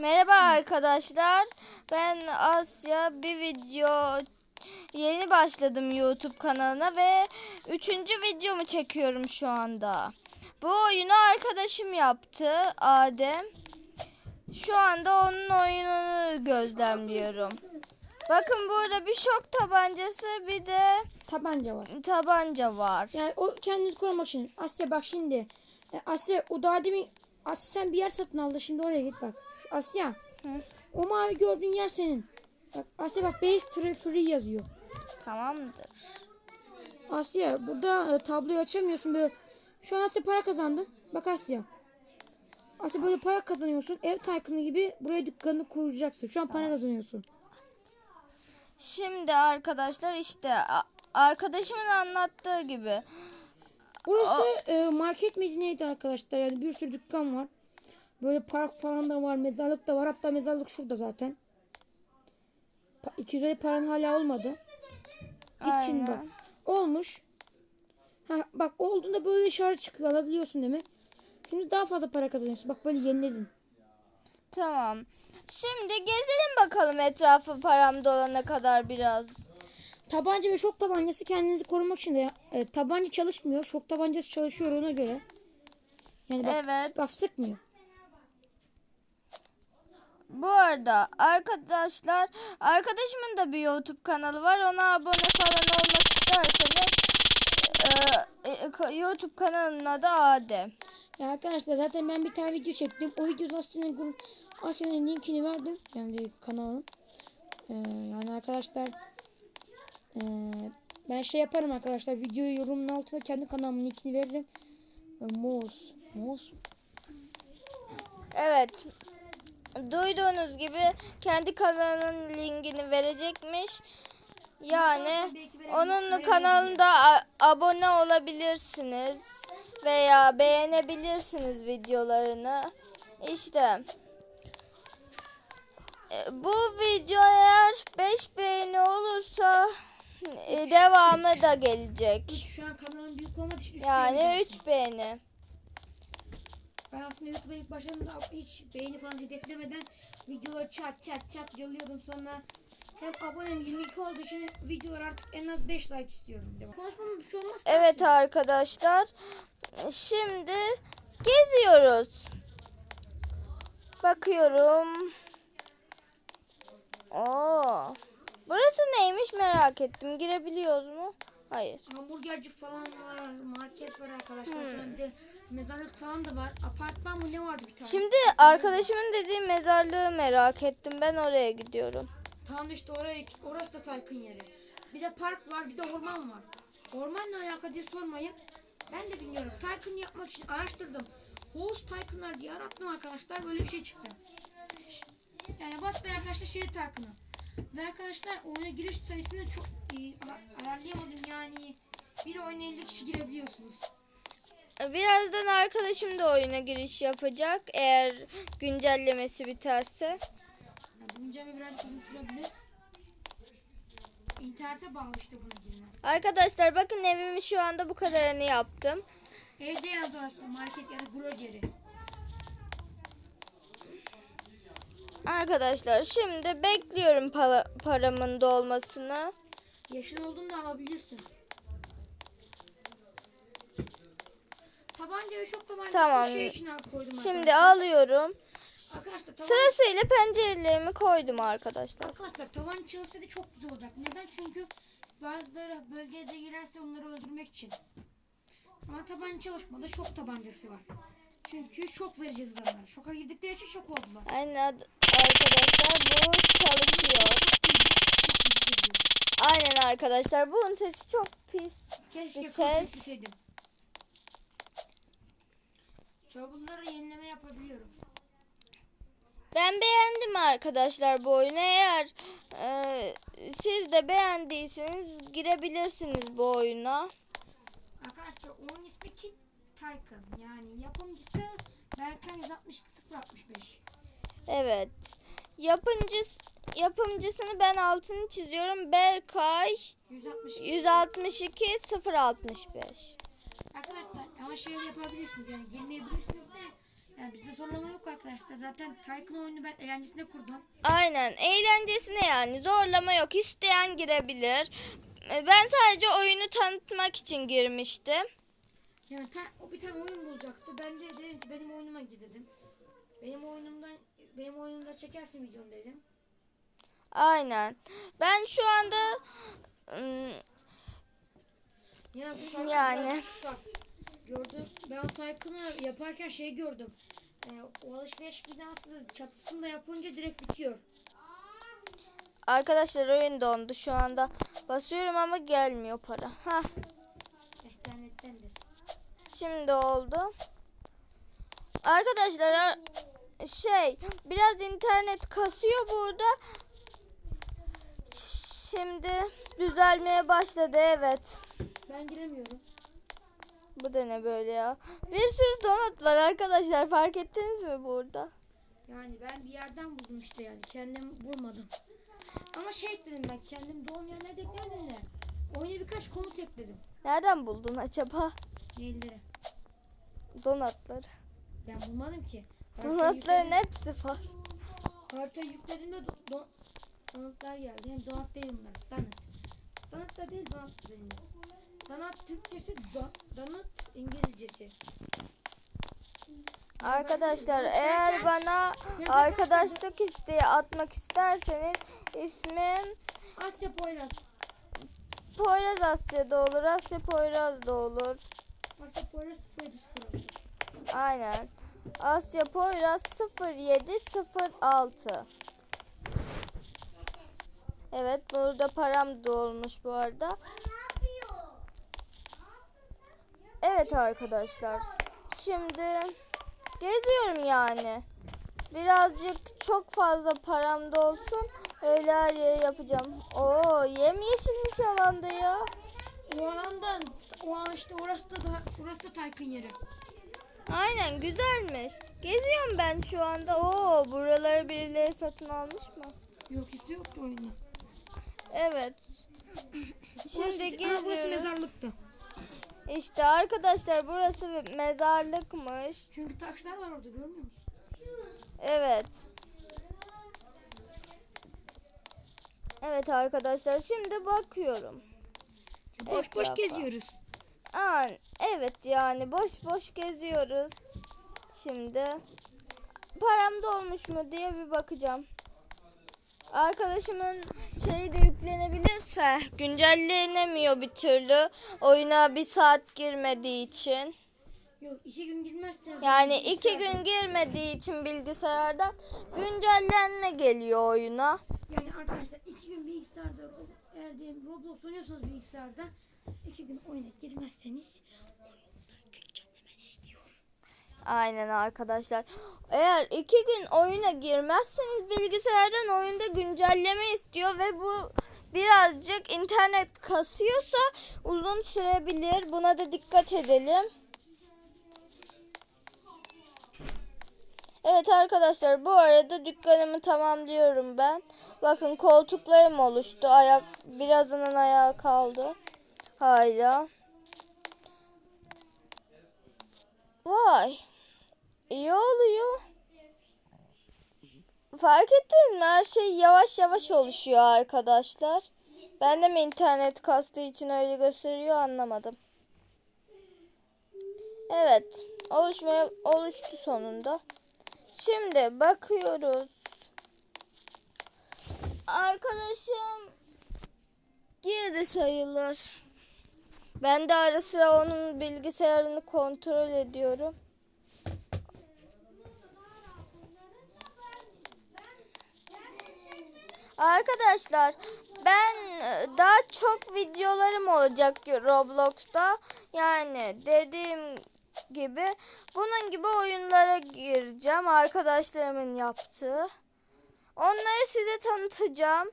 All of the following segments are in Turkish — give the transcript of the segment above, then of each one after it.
Merhaba arkadaşlar. Ben Asya. Bir video yeni başladım YouTube kanalına ve üçüncü videomu çekiyorum şu anda. Bu oyunu arkadaşım yaptı Adem. Şu anda onun oyununu gözlemliyorum. Bakın burada bir şok tabancası bir de Tabanca var. tabanca var. Yani o kendini korumak için. Asya bak şimdi. E, Asya o daha demin Asya sen bir yer satın aldın şimdi oraya git bak. Asya. Hı. O mavi gördüğün yer senin. Bak Asya bak base tree free yazıyor. Tamamdır. Asya burada e, tabloyu açamıyorsun böyle. Şu an Asya para kazandın. Bak Asya. Asya böyle para kazanıyorsun. Ev tycoon'u gibi buraya dükkanını kuracaksın. Şu an para kazanıyorsun. Şimdi arkadaşlar işte arkadaşımın anlattığı gibi Burası e, market medineydi arkadaşlar. Yani bir sürü dükkan var. Böyle park falan da var. Mezarlık da var. Hatta mezarlık şurada zaten. Pa 200 lira paran hala olmadı. Git şimdi bak. Olmuş. Ha, bak olduğunda böyle işaret çıkıyor. Alabiliyorsun demek. Şimdi daha fazla para kazanıyorsun. Bak böyle yeniledin. Tamam. Şimdi gezelim bakalım etrafı param dolana kadar biraz. Tabanca ve şok tabancası kendinizi korumak için de e, tabanca çalışmıyor. Şok tabancası çalışıyor ona göre. Yani bak, Evet. bak sıkmıyor. Bu arada arkadaşlar arkadaşımın da bir YouTube kanalı var. Ona abone falan olmak isterseniz e, e, YouTube kanalının adı Adem. Ya arkadaşlar zaten ben bir tane video çektim. O videoda Asya'nın Asya'nın linkini verdim. Yani kanalın. Ee, yani arkadaşlar ee, ben şey yaparım arkadaşlar. Videoyu yorumun altına kendi kanalımın linkini veririm. Ee, Moz. Moz. Evet. Duyduğunuz gibi kendi kanalının linkini verecekmiş. Yani onun kanalında abone olabilirsiniz veya beğenebilirsiniz videolarını. İşte e, bu video eğer 5 beğeni olursa e, devamı da gelecek. Şu an kanalın büyük olmadığı için üç Yani beğeni 3 beğeni. Ben aslında YouTube'a ilk başladığımda hiç beğeni falan hedeflemeden videoları çat çat çat yoluyordum sonra hem abonem 22 olduğu için videolar artık en az 5 like istiyorum. Devam. Konuşmam bir şey olmaz. ki Evet aslında. arkadaşlar. Şimdi geziyoruz. Bakıyorum. Oo. Burası neymiş merak ettim. Girebiliyoruz mu? Hayır. Hamburgerci falan var, market var arkadaşlar. De mezarlık falan da var. Apartman mı ne vardı bir tane? Şimdi arkadaşımın dediği mezarlığı merak ettim. Ben oraya gidiyorum. Tamam işte oraya, orası da Taykın yeri. Bir de park var, bir de orman var. Ormanla alakalı diye sormayın. Ben de bilmiyorum. Taykın yapmak için araştırdım. Host Taykınlar diye arattım arkadaşlar. Böyle bir şey çıktı. Yani basbaya arkadaşlar şey Taykın'ı. Ve arkadaşlar oyuna giriş sayısını çok iyi ayarlayamadım yani. Bir oyuna 50 kişi girebiliyorsunuz. Birazdan arkadaşım da oyuna giriş yapacak. Eğer güncellemesi biterse. Güncelleme birazcık uzun sürebilir. İnternete bağlı işte buna girmek. Arkadaşlar bakın evimi şu anda bu kadarını yaptım. Evde yaz orası market ya da groceri. Arkadaşlar şimdi bekliyorum para, paramın dolmasını. Yaşın olduğunda alabilirsin. Tabanca ve şok tabancası Tamam. şey için koydum Şimdi arkadaşlar. alıyorum. Arkadaşlar taban... Sırasıyla pencerelerimi koydum arkadaşlar. Arkadaşlar taban çalışsaydı çok güzel olacak. Neden? Çünkü bazıları bölgeye de girerse onları öldürmek için. Ama tabanca çalışmadı. Şok tabancası var. Çünkü şok vereceğiz adamlara. Şoka girdikleri için şok oldular. Aynen ad- arkadaşlar bu çalışıyor. Aynen arkadaşlar bunun sesi çok pis. Keşke Bir ses. Serverlara yenileme yapabiliyorum. Ben beğendim arkadaşlar bu oyunu. Eğer e, siz de beğendiyseniz girebilirsiniz bu oyuna. Arkadaşlar oyun ismi Kid Tycoon. Yani yapımcısı Berkan 162 065. Evet. Yapımcıs yapımcısını ben altını çiziyorum. Berkay 162. 162 065. Ama şey yapabilirsiniz yani girmeyebilirsiniz de Yani bizde zorlama yok arkadaşlar. Zaten Tycoon oyunu ben eğlencesine kurdum. Aynen eğlencesine yani zorlama yok isteyen girebilir. E, Ben sadece oyunu tanıtmak için girmiştim. Yani ta, o bir tane oyun bulacaktı. Ben de dedim ki benim oyunuma gir dedim. Benim oyunumdan benim oyunumda çekersin videonu dedim. Aynen. Ben şu anda ım, Ya bu Tycoon Yani. Gördüm. Ben o Tycoon'u yaparken şey gördüm. Ee, o alışveriş binası çatısını da yapınca direkt bitiyor. arkadaşlar oyun dondu şu anda. Basıyorum ama gelmiyor para. Ha şimdi oldu. Arkadaşlar ar- şey biraz internet kasıyor burada. Şimdi düzelmeye başladı evet. Ben giremiyorum. Bu da ne böyle ya? Bir sürü donut var arkadaşlar fark ettiniz mi burada? Yani ben bir yerden buldum işte yani. Kendim bulmadım. Ama şey ekledim ben. Kendim doğum yerlerde eklemedim de. Oyuna birkaç komut ekledim. Nereden buldun acaba Neyleri? donatları? Ben bulmadım ki. Haritayı Donatların yükledim. hepsi var. Haritayı yükledim de do- do- donatlar geldi. Hem donat değil bunlar. Donut. Donut da değil donut da değil. Donut Türkçesi do- donut İngilizcesi. Arkadaşlar eğer bana arkadaşlık isteği atmak isterseniz ismim Asya Poyraz. Poyraz Asya da olur, Asya Poyraz da olur. Asya Poyraz 0706. Aynen. Asya Poyraz 0706. Evet burada param da olmuş bu arada. Evet arkadaşlar. Şimdi geziyorum yani. Birazcık çok fazla param da olsun. Öyle her yere yapacağım. Oo yemyeşilmiş alanda ya. O alandan o işte orası da, orası da Taykın yeri. Aynen güzelmiş. Geziyorum ben şu anda. Oo buraları birileri satın almış mı? Yok hiç yoktu oyunda. Evet. Şimdi burası, Aa, burası geziyorum. mezarlıktı. İşte arkadaşlar burası bir mezarlıkmış. Çünkü taşlar var orada görmüyor musun? Evet. Evet arkadaşlar şimdi bakıyorum. Boş boş Etrafa. geziyoruz. Aa, evet yani boş boş geziyoruz. Şimdi param dolmuş mu diye bir bakacağım. Arkadaşımın şeyi de yüklenebilirse güncellenemiyor bir türlü. Oyuna bir saat girmediği için. Yok iki gün girmezseniz. Yani iki gün girmediği için bilgisayardan güncellenme geliyor oyuna. Yani arkadaşlar iki gün bilgisayarda eğer diyelim Roblox oynuyorsanız bilgisayarda iki gün oyuna girmezseniz güncelleme istiyor. Aynen arkadaşlar. Eğer iki gün oyuna girmezseniz bilgisayardan oyunda güncelleme istiyor ve bu birazcık internet kasıyorsa uzun sürebilir. Buna da dikkat edelim. Evet arkadaşlar bu arada dükkanımı tamamlıyorum ben. Bakın koltuklarım oluştu. Ayak birazının ayağı kaldı. Hala. Vay. İyi oluyor. Fark ettiniz mi? Her şey yavaş yavaş oluşuyor arkadaşlar. Ben de mi internet kastığı için öyle gösteriyor anlamadım. Evet. Oluşmaya oluştu sonunda. Şimdi bakıyoruz. Arkadaşım girdi sayılır. Ben de ara sıra onun bilgisayarını kontrol ediyorum. Arkadaşlar ben e, daha çok videolarım olacak Roblox'ta. Yani dediğim gibi bunun gibi oyunlara gireceğim arkadaşlarımın yaptığı. Onları size tanıtacağım.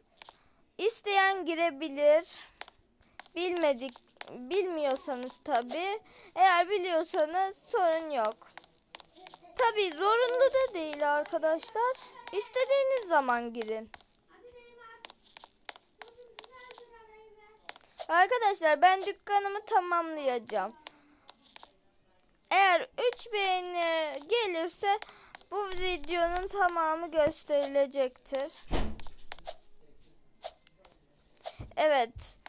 İsteyen girebilir. Bilmedik bilmiyorsanız tabi. Eğer biliyorsanız sorun yok. Tabi zorunlu da değil arkadaşlar. İstediğiniz zaman girin. Arkadaşlar ben dükkanımı tamamlayacağım. Eğer 3 beğeni gelirse bu videonun tamamı gösterilecektir. Evet.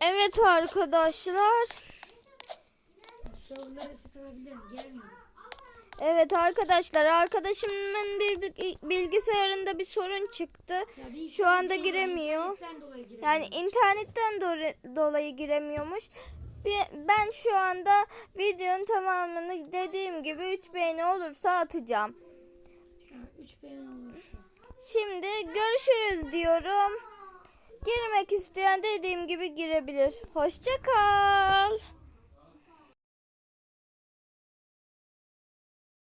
Evet arkadaşlar. Serverları reset alabilirim. Gelmiyor. Evet arkadaşlar arkadaşımın bir bilgisayarında bir sorun çıktı. Bir Şu anda giremiyor. dolayı giremiyor. Yani internetten do- dolayı giremiyormuş. Ben şu anda videonun tamamını dediğim gibi 3 beğeni olursa atacağım. 3 beğeni olursa. Şimdi görüşürüz diyorum. Girmek isteyen dediğim gibi girebilir. Hoşça kal.